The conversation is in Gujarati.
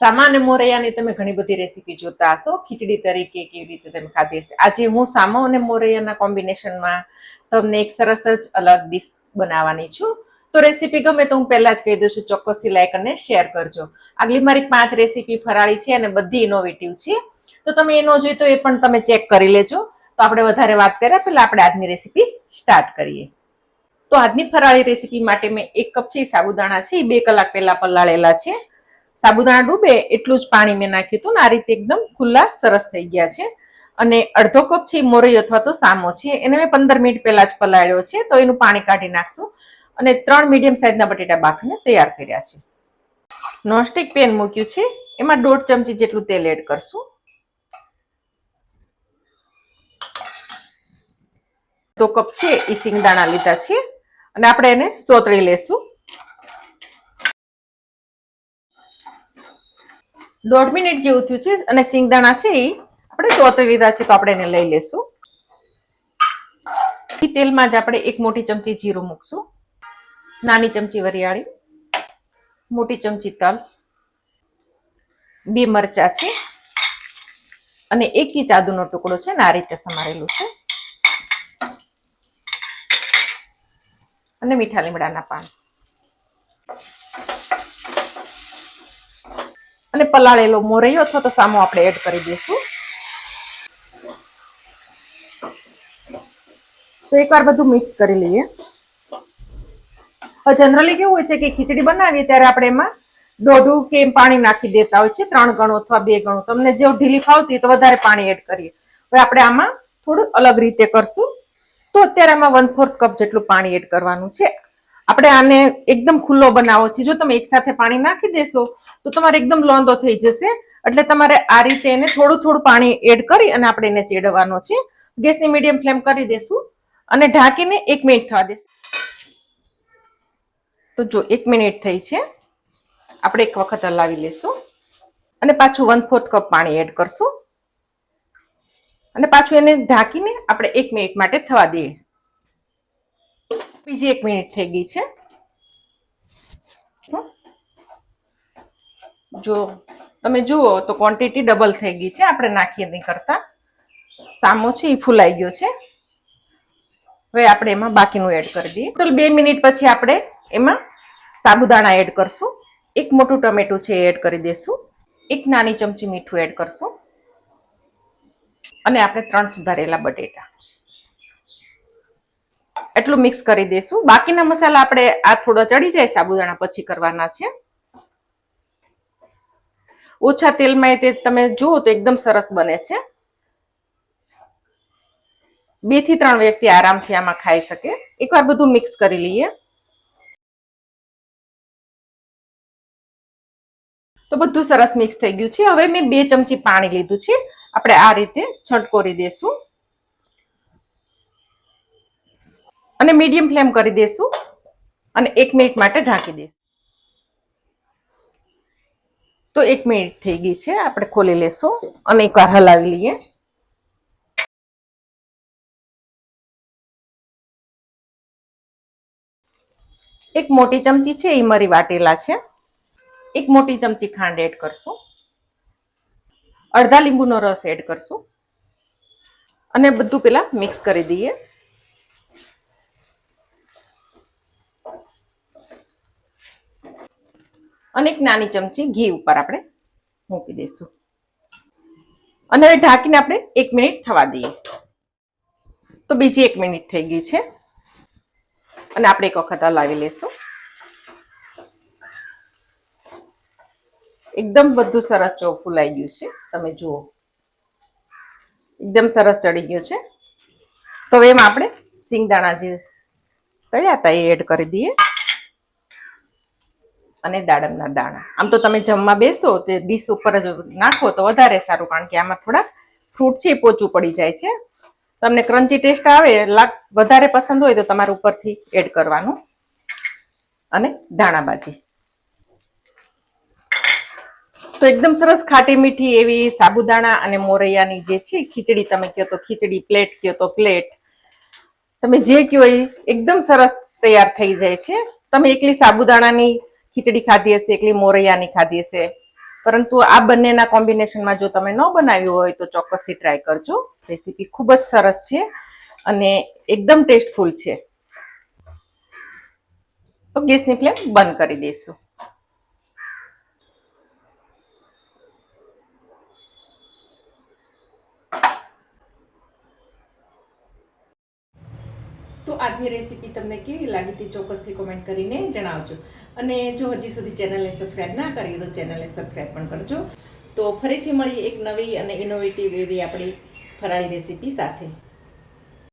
સામાન્ય મોરૈયાની તમે ઘણી બધી રેસીપી જોતા હશો. ખીચડી તરીકે કેવી રીતે તમે ખાધી હશે. આજે હું સામો અને મોરૈયાના કોમ્બિનેશનમાં તમને એક સરસ જ અલગ ડીશ બનાવવાની છું. તો રેસીપી ગમે તો હું પહેલાં જ કહી દઉં છું, ચોક્કસથી લાઈક અને શેર કરજો. આગલી મારી પાંચ રેસીપી ફરાળી છે અને બધી ઇનોવેટિવ છે. તો તમે એ ન જોઈ તો એ પણ તમે ચેક કરી લેજો. તો આપણે વધારે વાત કર્યા પહેલાં આપણે આજની રેસીપી સ્ટાર્ટ કરીએ. તો આજની ફરાળી રેસીપી માટે મેં એક કપ છે સાબુદાણા છે. એ બે કલાક પહેલાં પલાળેલા છે. સાબુદાણા ડૂબે એટલું જ પાણી મેં નાખ્યું હતું ને આ રીતે એકદમ ખુલ્લા સરસ થઈ ગયા છે. અને અડધો કપ છે મોરઈ અથવા તો સામો છે. એને મેં પંદર મિનિટ પહેલા જ પલાળ્યો છે. તો એનું પાણી કાઢી નાખશું. અને ત્રણ મીડિયમ સાઇઝના બટેટા બાફીને તૈયાર કર્યા છે. નોનસ્ટિક પેન મૂક્યું છે. એમાં દોઢ ચમચી જેટલું તેલ એડ કરશું. તો કપ છે એ સિંગદાણા લીધા છે. અને આપણે એને સોતળી લેશું. દોઢ મિનિટ જેવું થયું છે અને સિંગદાણા છે એ આપણે ચોતરી લીધા છે તો આપણે એને લઈ લેશું. તેલમાં જ આપણે એક મોટી ચમચી જીરું મૂકશું. નાની ચમચી વરિયાળી, મોટી ચમચી તલ, બે મરચા છે અને એક ઇંચ આદુનો ટુકડો છે ને આ રીતે સમારેલું છે. અને મીઠા લીમડાના પાન. અને પલાળેલો મોરૈયો અથવા તો સામો આપણે એડ કરી દઈશું. તો એકવાર બધું મિક્સ કરી લઈએ. જનરલી કેવું હોય છે કે ખીચડી બનાવીએ ત્યારે આપણે એમાં દોઢું કે પાણી નાખી દેતા હોય છે, ત્રણ ગણું અથવા બે ગણું. તમને જેવું ઢીલી ફાવતી તો વધારે પાણી એડ કરીએ. હવે આપણે આમાં થોડું અલગ રીતે કરશું. તો અત્યારે આમાં વન ફોર્થ કપ જેટલું પાણી એડ કરવાનું છે. આપણે આને એકદમ ખુલ્લો બનાવો છે. જો તમે એકસાથે પાણી નાખી દેશો તો તમારે એકદમ લોંદો થઈ જશે. એટલે તમારે આ રીતે એને થોડું થોડું પાણી એડ કરી અને આપણે એને ચેડવાનો છે. ગેસની મીડિયમ ફ્લેમ કરી દેશું અને ઢાંકીને એક મિનિટ થવા દેશું. તો જો એક મિનિટ થઈ છે. આપણે એક વખત હલાવી લેશું અને પાછું વન ફોર્થ કપ પાણી એડ કરશું. અને પાછું એને ઢાંકીને આપણે એક મિનિટ માટે થવા દઈએ. બીજી એક મિનિટ થઈ ગઈ છે? જો તમે જુઓ તો ક્વોન્ટિટી ડબલ થઈ ગઈ છે. આપણે નાખીએ નહીં કરતા. સામો છે એ ફૂલાઈ ગયો છે. હવે આપણે એમાં બાકીનું એડ કરી દઈએ. તો બે મિનિટ પછી આપણે એમાં સાબુદાણા એડ કરશું. એક મોટું ટમેટું છે એ એડ કરી દેશું. એક નાની ચમચી મીઠું એડ કરશું. અને આપણે ત્રણ સુધારેલા બટેટા. એટલું મિક્સ કરી દઈશું બાકીના મસાલા આપણે આ થોડા ચડી જાય સાબુદાણા પછી કરવાના છે. ઓછા તેલમાં તે તમે જુઓ તો એકદમ સરસ બને છે. બેથી ત્રણ વ્યક્તિ આરામથી આમાં ખાઈ શકે. એકવાર બધું મિક્સ કરી લઈએ. તો બધું સરસ મિક્સ થઈ ગયું છે. હવે મેં બે ચમચી પાણી લીધું છે. આપણે આ રીતે છંટકોરી દેશું. અને મીડિયમ ફ્લેમ કરી દેશું. અને એક મિનિટ માટે ઢાંકી દઈશું તો એક મિનિટ થઈ ગઈ છે, આપણે ખોલી લેશું અને એકવાર હલાવી લઈએ. એક મોટી ચમચી છે એ મરી વાટેલા છે. એક મોટી ચમચી ખાંડ એડ કરશું. અડધા લીંબુનો રસ એડ કરશું. અને બધું પેલા મિક્સ કરી દઈએ. અને એક નાની ચમચી ઘી ઉપર આપણે મૂકી દઈશું. અને હવે ઢાંકીને આપણે એક મિનિટ થવા દઈએ. તો બીજી એક મિનિટ થઈ ગઈ છે. અને આપણે એક વખત હલાવી લેશું એકદમ બધું સરસ જો ફૂલાઈ ગયું છે. તમે જુઓ. એકદમ સરસ ચડી ગયું છે. તો એમાં આપણે સિંગદાણા જે તળ્યા હતા એ એડ કરી દઈએ. અને દાડમના દાણા. આમ તો તમે જમવા બેસો, તે ડીશ ઉપર જ નાખો તો વધારે સારું, કારણ કે આમાં થોડા ફ્રૂટ છે એ પોચું પડી જાય છે. તમને ક્રન્ચી ટેસ્ટ આવે, લાગ, વધારે પસંદ હોય તો તમારે ઉપરથી એડ કરવાનું. અને દાણાબાજી તો એકદમ સરસ ખાટી મીઠી એવી સાબુદાણા અને મોરૈયાની જે છે, ખીચડી તમે કહો તો ખીચડી પ્લેટ કહો તો પ્લેટ. તમે જે કહો એ એકદમ સરસ તૈયાર થઈ જાય છે. તમે એકલી સાબુદાણાની ખીચડી ખાધી હશે, એકલી મોરૈયાની ખાધી હશે. પરંતુ આ બંનેના કોમ્બિનેશનમાં જો તમે ન બનાવ્યું હોય તો ચોક્કસથી ટ્રાય કરજો. રેસીપી ખૂબ જ સરસ છે અને એકદમ ટેસ્ટફુલ છે. તો ગેસની ફ્લેમ બંધ કરી દઈશું. તો આજની રેસીપી તમને કેવી લાગી તે ચોક્કસથી કોમેન્ટ કરીને જણાવજો. અને જો હજી સુધી ચેનલને સબસ્ક્રાઈબ ના કરી તો ચેનલને સબસ્ક્રાઈબ પણ કરજો. તો ફરીથી મળીએ એક નવી અને ઇનોવેટિવ એવી આપણી ફરાળી રેસીપી સાથે.